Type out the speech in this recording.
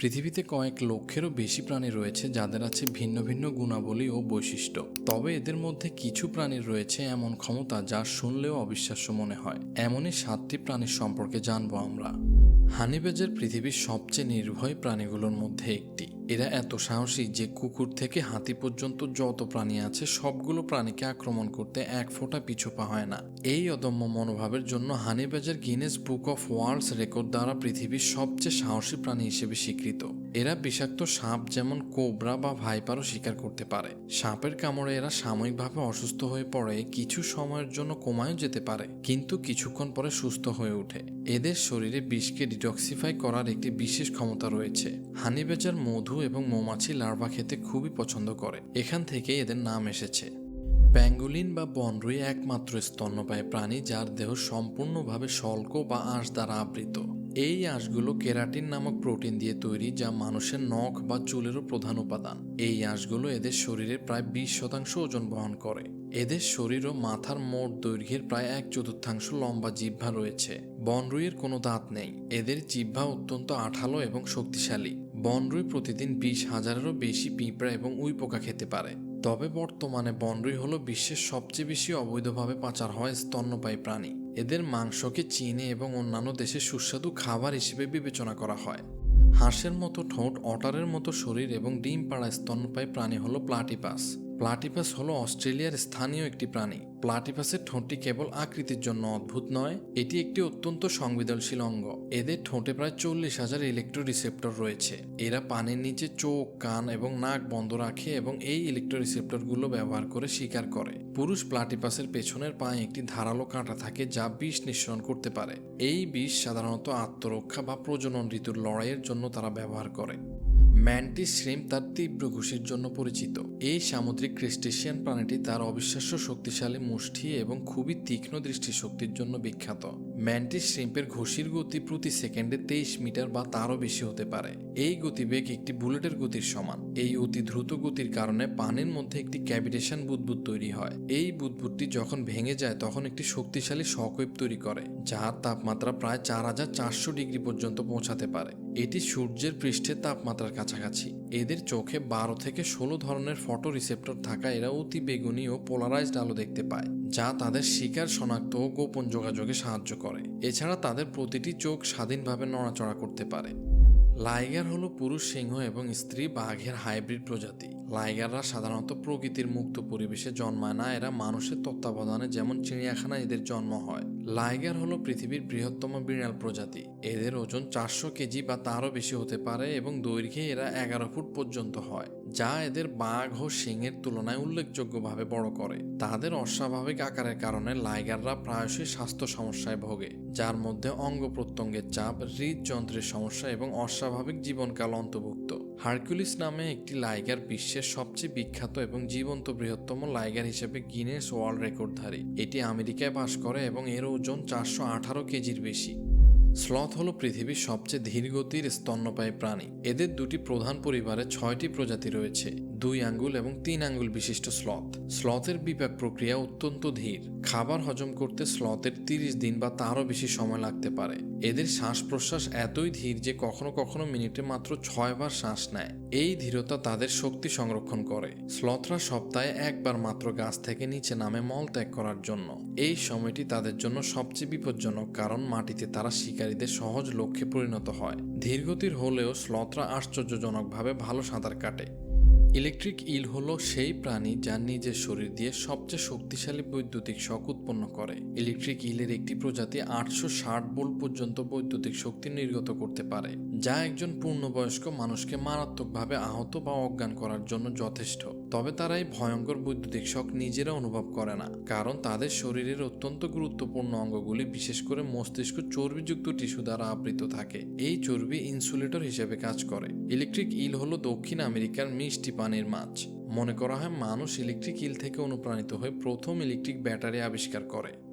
পৃথিবীতে কয়েক লক্ষেরও বেশি প্রাণী রয়েছে যাদের আছে ভিন্ন ভিন্ন গুণাবলী ও বৈশিষ্ট্য। তবে এদের মধ্যে কিছু প্রাণীর রয়েছে এমন ক্ষমতা যা শুনলেও অবিশ্বাস্য মনে হয়। এমনই সাতটি প্রাণীর সম্পর্কে জানব আমরা। হানিবেজের পৃথিবীর সবচেয়ে নির্ভয় প্রাণীগুলোর মধ্যে একটি। এরা এত সাহসী যে কুকুর থেকে হাতি পর্যন্ত যত প্রাণী আছে, সবগুলো প্রাণীকে আক্রমণ করতে এক ফোঁটা পিছু পা হয় না। এই অদম্য মনোভাবের জন্য হানিবেজের Guinness Book of World's Record দ্বারা পৃথিবীর সবচেয়ে সাহসী প্রাণী হিসেবে স্বীকৃত। এরা বিষাক্ত সাপ যেমন কোবরা বা ভাইপারও শিকার করতে পারে। সাপের কামড়ে এরা সাময়িকভাবে অসুস্থ হয়ে পড়ে, কিছু সময়ের জন্য কমায়ও যেতে পারে, কিন্তু কিছুক্ষণ পরে সুস্থ হয়ে ওঠে। এদের শরীরে বিষকে ডিটক্সিফাই করার একটি বিশেষ ক্ষমতা রয়েছে। হানিবেজার মধু এবং মৌমাছি লার্ভা খেতে খুবই পছন্দ করে। এখান থেকে এদের নাম এসেছে। প্যাঙ্গুলিন বা বনরুই একমাত্র স্তন্যপায়ী প্রাণী যার দেহ সম্পূর্ণভাবে শল্ক বা আঁশ দ্বারা আবৃত। এই আঁশগুলো কেরাটিন নামক প্রোটিন দিয়ে তৈরি যা মানুষের নখ বা চুলেরও প্রধান উপাদান। এই আঁশগুলো এদের শরীরের প্রায় বিশ শতাংশ ওজন বহন করে। এদের শরীর ও মাথার মোট দৈর্ঘ্যের প্রায় এক চতুর্থাংশ লম্বা জিহ্বা রয়েছে। বনরুইয়ের কোনো দাঁত নেই। এদের জিহ্বা অত্যন্ত আঠালো এবং শক্তিশালী। বনরুই প্রতিদিন বিশ হাজারেরও বেশি পিঁপড়া এবং উই পোকা খেতে পারে। তবে বর্তমানে বনরুই হল বিশ্বের সবচেয়ে বেশি অবৈধভাবে পাচার হয় স্তন্যপায়ী প্রাণী। এদের মাংসকে চীনে এবং অন্যান্য দেশে সুস্বাদু খাবার হিসেবে বিবেচনা করা হয়। হাঁসের মতো ঠোঁট, অটারের মতো শরীর এবং ডিম পাড়া স্তন্যপায়ী প্রাণী হল প্লাটিপাস। প্লাটিপাস হলো অস্ট্রেলিয়ার স্থানীয় একটি প্রাণী। প্লাটিপাসের ঠোঁটটি কেবল আকৃতির জন্য অদ্ভুত নয়, এটি একটি অত্যন্ত সংবেদনশীল অঙ্গ। এদের ঠোঁটে প্রায় চল্লিশ হাজার ইলেকট্রো রিসেপ্টর রয়েছে। এরা পানির নিচে চোখ, কান এবং নাক বন্ধ রাখে এবং এই ইলেকট্রো রিসেপ্টরগুলো ব্যবহার করে শিকার করে। পুরুষ প্লাটিপাসের পেছনের পায়ে একটি ধারালো কাঁটা থাকে যা বিষ নিঃসরণ করতে পারে। এই বিষ সাধারণত আত্মরক্ষা বা প্রজনন ঋতুর লড়াইয়ের জন্য তারা ব্যবহার করে। ম্যান্টিস শ্রিম তার তীব্র ঘুষির জন্য পরিচিত। এই সামুদ্রিক ক্রিস্টেশিয়ান প্রাণীটি তার অবিশ্বাস্য শক্তিশালী মুষ্টি এবং খুবই তীক্ষ্ণ দৃষ্টিশক্তির জন্য বিখ্যাত। ম্যান্টিস শ্রিম্পের ঘুষির গতি প্রতি সেকেন্ডে তেইশ মিটার বা তারও বেশি হতে পারে। এই গতিবেগ একটি বুলেটের গতির সমান। এই অতি দ্রুত গতির কারণে পানির মধ্যে একটি ক্যাভিটেশন বুদবুদ তৈরি হয়। এই বুদবুদটি যখন ভেঙে যায়, তখন একটি শক্তিশালী শকওয়েভ তৈরি করে যার তাপমাত্রা প্রায় চার হাজার চারশো ডিগ্রি পর্যন্ত পৌঁছাতে পারে। এটি সূর্যের পৃষ্ঠের তাপমাত্রার কাছাকাছি। এদের চোখে বারো থেকে ষোলো ধরনের ফটো রিসেপ্টর থাকা এরা অতি বেগুনি ও পোলারাইজড আলো দেখতে পায়। যা তাদের শিকার শনাক্ত ও গোপন যোগাযোগে সাহায্য করে। এছাড়া তাদের প্রতিটি চোখ স্বাধীনভাবে নড়াচড়া করতে পারে। লাইগার হলো পুরুষ সিংহ এবং স্ত্রী বাঘের হাইব্রিড প্রজাতি। লাইগাররা সাধারণত প্রকৃতির মুক্ত পরিবেশে জন্মায় না, এরা মানুষের তত্ত্বাবধানে যেমন চিড়িয়াখানায় এদের জন্ম হয়। লাইগার হলো পৃথিবীর বৃহত্তম বিড়াল প্রজাতি। এদের ওজন চারশো কেজি বা তারও বেশি হতে পারে এবং দৈর্ঘ্যে এরা এগারো ফুট পর্যন্ত হয়। যা এদের বাঘ ও সিংহের তুলনায় উল্লেখযোগ্যভাবে বড় করে। তাদের অস্বাভাবিক আকারের কারণে লাইগাররা প্রায়শই স্বাস্থ্য সমস্যায় ভোগে, যার মধ্যে অঙ্গ প্রত্যঙ্গের চাপ, হৃদযন্ত্রের সমস্যা এবং অস্বাভাবিক জীবনকাল অন্তর্ভুক্ত। হারকুলিস নামে একটি লাইগার বিশ্বের সবচেয়ে বিখ্যাত এবং জীবন্ত বৃহত্তম লাইগার হিসেবে গিনেস ওয়ার্ল্ড রেকর্ডধারী। এটি আমেরিকায় বাস করে এবং এর ওজন চারশো আঠারো কেজির বেশি। স্লথ হলো পৃথিবীর সবচেয়ে ধীরগতির স্তন্যপায়ী প্রাণী। এদের দুটি প্রধান পরিবারে ছয়টি প্রজাতি রয়েছে, দুই আঙ্গুল এবং তিন আঙ্গুল বিশিষ্ট স্লথ। স্লথের বিপাক প্রক্রিয়া অত্যন্ত ধীর। খাবার হজম করতে স্লথের তিরিশ দিন বা তারও বেশি সময় লাগতে পারে। এদের শ্বাস প্রশ্বাস এতই ধীর যে কখনো কখনো মিনিটে মাত্র ছয়বার শ্বাস নেয়। এই ধীরতা তাদের শক্তি সংরক্ষণ করে। স্লথরা সপ্তাহে একবার মাত্র গাছ থেকে নিচে নামে মল ত্যাগ করার জন্য। এই সময়টি তাদের জন্য সবচেয়ে বিপজ্জনক কারণ মাটিতে তারা শিকারীদের সহজ লক্ষ্যে পরিণত হয়। ধীরগতির হলেও স্লথরা আশ্চর্যজনকভাবে ভালো সাঁতার কাটে। ইলেকট্রিক ইল হলো সেই প্রাণী যা নিজের শরীর দিয়ে সবচেয়ে শক্তিশালী বৈদ্যুতিক শক উৎপন্ন করে। ইলেকট্রিক ইলের একটি প্রজাতি আটশো ষাট বোল্ট পর্যন্ত বৈদ্যুতিক শক্তি নির্গত করতে পারে, যা একজন পূর্ণবয়স্ক মানুষকে মারাত্মকভাবে আহত বা অজ্ঞান করার জন্য যথেষ্ট। তবে তারা এই ভয়ঙ্কর বৈদ্যুতিক শক নিজেরা অনুভব করে না, কারণ তাদের শরীরের অত্যন্ত গুরুত্বপূর্ণ অঙ্গগুলি, বিশেষ করে মস্তিষ্ক চর্বিযুক্ত টিস্যু দ্বারা আবৃত থাকে। এই চর্বি ইনসুলেটর হিসেবে কাজ করে। ইলেকট্রিক ইল হলো দক্ষিণ আমেরিকার মিষ্টি পানির মাছ। মনে করা হয় মানুষ ইলেকট্রিক ইল থেকে অনুপ্রাণিত হয়ে প্রথম ইলেকট্রিক ব্যাটারি আবিষ্কার করে।